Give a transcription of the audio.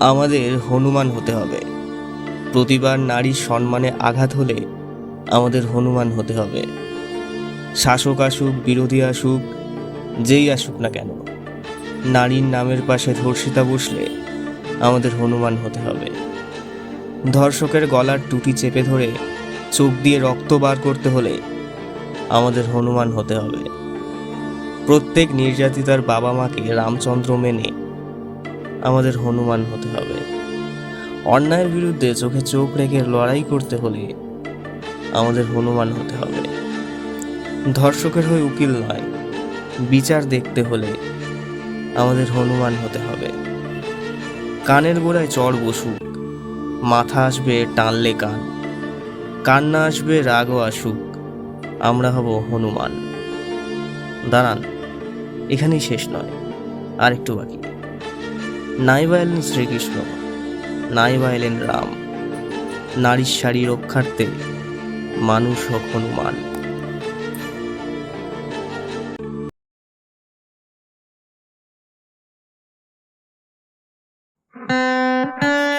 আমাদের হনুমান হতে হবে। প্রতিবার নারীর সম্মানে আঘাত হলে আমাদের হনুমান হতে হবে। শাসক আসুক, বিরোধী আসুক, যেই আসুক না কেন, নারীর নামের পাশে ধর্ষিতা বসলে আমাদের হনুমান হতে হবে। ধর্ষকের গলার টুটি চেপে ধরে চোখ দিয়ে রক্ত বার করতে হলে আমাদের হনুমান হতে হবে। প্রত্যেক নির্যাতিতার বাবা মাকে রামচন্দ্র মেনে আমাদের হনুমান হতে হবে। অন্যায়ের বিরুদ্ধে চোখে চোখ রেখে লড়াই করতে হলে আমাদের হনুমান হতে হবে। ধর্ষকের হয়ে উকিল নয়, বিচার দেখতে হলে আমাদের হনুমান হতে হবে। কানের গোড়ায় চড় বসুক, মাথা আসবে টানলে কান, কান্না আসবে রাগও আসুক, আমরা হব হনুমান। দাঁড়ান, এখানেই শেষ নয় আর একটু বাকি। নাই ভাইলেন শ্রীকৃষ্ণ নাই ভাইলেন রাম নারীর শাড়ি রক্ষার্থে মানুষ হনুমান Thank.